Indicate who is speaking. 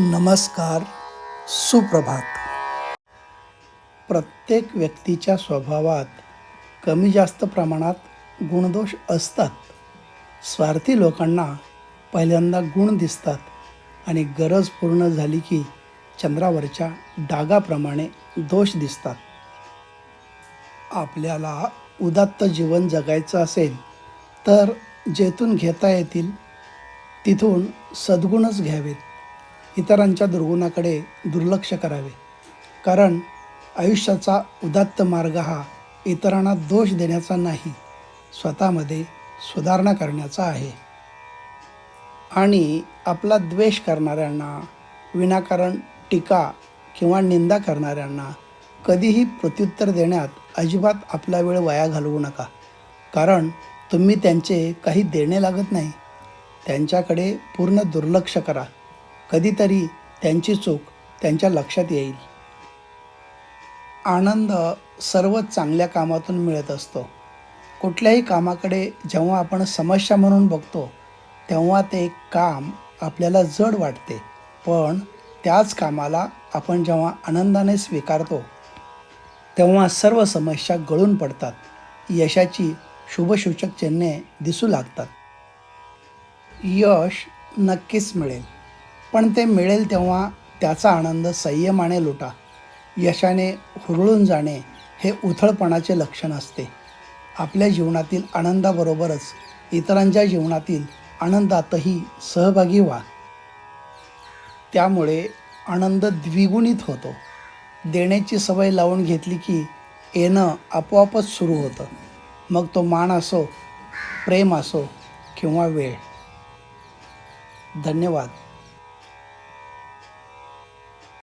Speaker 1: नमस्कार सुप्रभात. प्रत्येक व्यक्तीच्या स्वभावात कमी जास्त प्रमाणात गुणदोष असतात. स्वार्थी लोकांना पहिल्यांदा गुण दिसतात आणि गरज पूर्ण झाली की चंद्रावरच्या डागाप्रमाणे दोष दिसतात. आपल्याला उदात्त जीवन जगायचं असेल तर जेथून घेता येतील तिथून सद्गुणच घ्यावेत. इतरांच्या दुर्गुणाकडे दुर्लक्ष करावे. कारण आयुष्याचा उदात्त मार्ग हा इतरांना दोष देण्याचा नाही स्वतःमध्ये सुधारणा करण्याचा आहे. आणि आपला द्वेष करणाऱ्यांना विनाकारण टीका किंवा निंदा करणाऱ्यांना कधीही प्रत्युत्तर देण्यात अजिबात आपला वेळ वाया घालवू नका. कारण तुम्ही त्यांचे काही देणे लागत नाही. त्यांच्याकडे पूर्ण दुर्लक्ष करा. कधीतरी त्यांची चूक त्यांच्या लक्षात येईल. आनंद सर्व चांगल्या कामातून मिळत असतो. कुठल्याही कामाकडे जेव्हा आपण समस्या म्हणून बघतो तेव्हा ते काम आपल्याला जड वाटते. पण त्याच कामाला आपण जेव्हा आनंदाने स्वीकारतो तेव्हा सर्व समस्या गळून पडतात. यशाची शुभसूचक चिन्हे दिसू लागतात. यश नक्कीच मिळेल. पण ते मिळेल तेव्हा त्याचा आनंद संयमाने लुटा. यशाने हुरळून जाणे हे उथळपणाचे लक्षण असते. आपल्या जीवनातील आनंदाबरोबरच इतरांच्या जीवनातील आनंदातही सहभागी व्हा. त्यामुळे आनंद द्विगुणित होतो. देण्याची सवय लावून घेतली की येणं आपोआपच सुरू होतं. मग तो मान असो प्रेम असो किंवा वेळ. धन्यवाद.